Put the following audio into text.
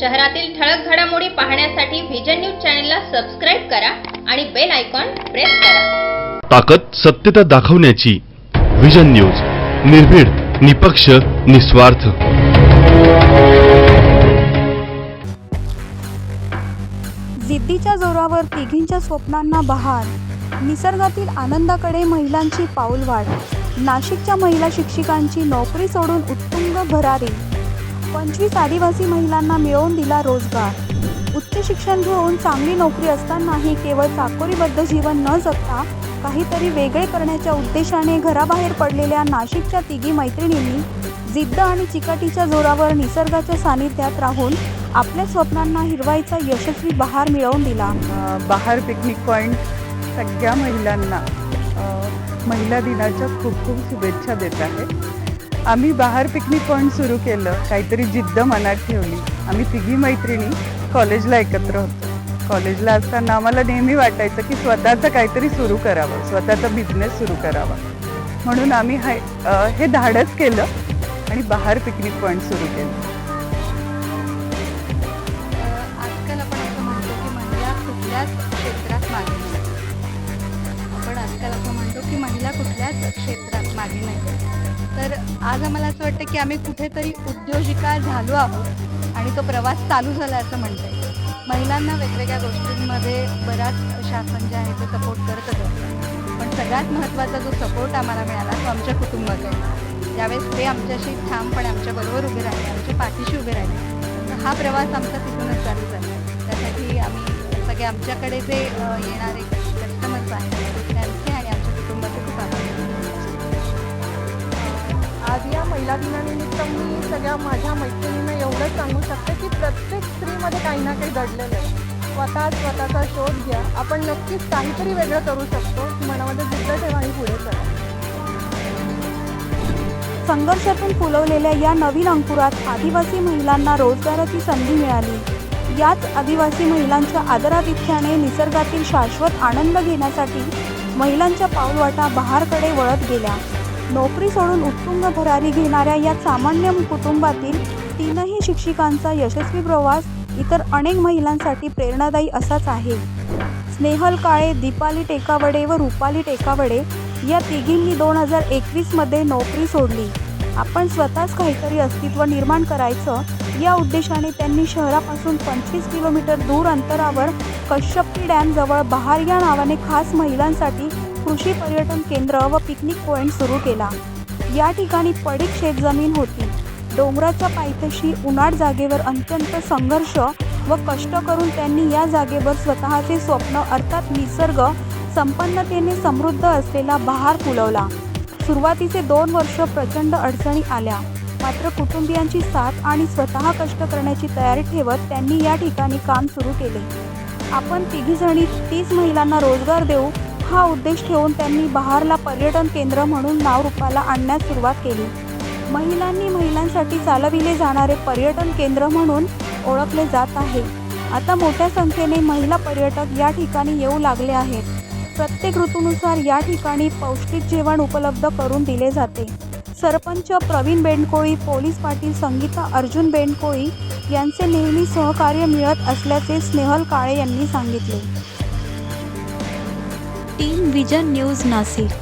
शहरातील ठळक घडामोडी पाहण्यासाठी व्हिजन न्यूज चॅनलला सबस्क्राईब करा आणि बेल आयकॉन प्रेस करा. ताकद सत्यता दाखवण्याची विजन न्यूज निर्भीड निपक्ष निस्वार्थ. जिद्दीच्या जोरावर तिघींच्या स्वप्नांना बहार निसर्गातील आनंदाकडे महिलांची पाऊलवाट. नाशिकच्या महिला शिक्षिकांची नोकरी सोडून उत्तुंग भरारी. पंचवीस आदिवासी महिलांना मिळवून दिला रोजगार. उच्च शिक्षण घेऊन चांगली नोकरी असतानाही केवळ चाकोरीबद्ध जीवन न जगता काहीतरी वेगळे करण्याच्या उद्देशाने घराबाहेर पडलेल्या नाशिकच्या तिघी मैत्रिणींनी जिद्द आणि चिकाटीच्या जोरावर निसर्गाच्या सानिध्यात राहून आपल्या स्वप्नांना हिरवाईचा यशस्वी बहार मिळवून दिला. बहार पिकनिक पॉईंट सगळ्या महिलांना महिला दिनाच्या खूप खूप शुभेच्छा देत आहे. आम्ही बाहेर पिकनिक पॉईंट सुरू केलं. काहीतरी जिद्द मनात ठेवली. आम्ही तिघी मैत्रिणी कॉलेजला एकत्र होतो. कॉलेजला असताना आम्हाला नेहमी वाटायचं की स्वतःचं काहीतरी सुरू करावं. स्वतःचा बिझनेस सुरू करावा. म्हणून आम्ही हाय हे धाडस केलं आणि बाहेर पिकनिक पॉईंट सुरू केलं. आजकाल आपण असं म्हणतो की महिला कुठल्याच क्षेत्रात मागे आपण आजकाल असं म्हणतो की महिला कुठल्याच क्षेत्रात मागे नाही तर आज आम्हाला असं वाटतं की आम्ही कुठेतरी उद्योजिका झालो आहोत आणि तो प्रवास चालू झाला असं म्हणता महिलांना वेगवेगळ्या गोष्टींमध्ये बराच शासन जे आहे ते सपोर्ट करत असतं पण सगळ्यात महत्त्वाचा जो सपोर्ट आम्हाला मिळाला तो आमच्या कुटुंबाचा त्यावेळेस ते आमच्याशी ठामपणे आमच्याबरोबर उभे राहिले आमच्या पाठीशी उभे राहिले. तर हा प्रवास आमचा तिथूनच चालू झाला. त्यासाठी आम्ही सगळे आमच्याकडे जे येणारे महिला दिनानिमित्त मी सगळ्या माझ्या मैत्रिणींना एवढंच सांगू शकते की प्रत्येक स्त्रीमध्ये काही ना काही दडलेलं आहे. स्वतः स्वतःचा शोध घ्या. आपण नक्कीच काहीतरी वेगळं करू शकतो. मनामध्ये जिद्द ठेवा आणि पुढे चला. संघर्षातून फुलवलेल्या या नवीन अंकुरात आदिवासी महिलांना रोजगाराची संधी मिळाली. याच आदिवासी महिलांच्या आदरातिथ्याने निसर्गातील शाश्वत आनंद घेण्यासाठी महिलांच्या पाऊलवाटा बहारकडे वळत गेल्या. नोकरी सोडून उत्तुंग भरारी घेणाऱ्या या सामान्य कुटुंबातील तीनही शिक्षिकांचा यशस्वी प्रवास इतर अनेक महिलांसाठी प्रेरणादायी असाच आहे. स्नेहल काळे दीपाली टेकावडे व रुपाली टेकावडे या तिघींनी दोन हजार एकवीसमध्ये नोकरी सोडली. आपण स्वतःच काहीतरी अस्तित्व निर्माण करायचं या उद्देशाने त्यांनी शहरापासून पंचवीस किलोमीटर दूर अंतरावर कश्यपी डॅमजवळ बहार या नावाने खास महिलांसाठी कृषी पर्यटन केंद्र व पिकनिक पॉईंट सुरू केला. या ठिकाणी पडीक शेतजमीन होती. डोंगराच्या पायथ्याशी उन्हाळ जागेवर अत्यंत संघर्ष व कष्ट करून त्यांनी या जागेवर स्वतःचे स्वप्न अर्थात निसर्ग संपन्नतेने समृद्ध असलेला बहार फुलवला. सुरुवातीचे दोन वर्ष प्रचंड अडचणी आल्या. मात्र कुटुंबियांची साथ आणि स्वतः कष्ट करण्याची तयारी ठेवत त्यांनी या ठिकाणी काम सुरू केले. आपण तिघीजणी तीस महिलांना रोजगार देऊ हा उद्देश ठेवून त्यांनी बहारला पर्यटन केंद्र म्हणून नाव रूपाला आणण्यास सुरुवात केली. महिलांनी महिलांसाठी चालविले जाणारे पर्यटन केंद्र म्हणून ओळखले जात आहे. आता मोठ्या संख्येने महिला पर्यटक या ठिकाणी येऊ लागले आहेत. प्रत्येक ऋतूनुसार या ठिकाणी पौष्टिक जेवण उपलब्ध करून दिले जाते. सरपंच प्रवीण बेंडकोळी पोलीस पाटील संगीता अर्जुन बेंडकोळी यांचे नेहमी सहकार्य मिळत असल्याचे स्नेहल काळे यांनी सांगितले. Vision news Nashik.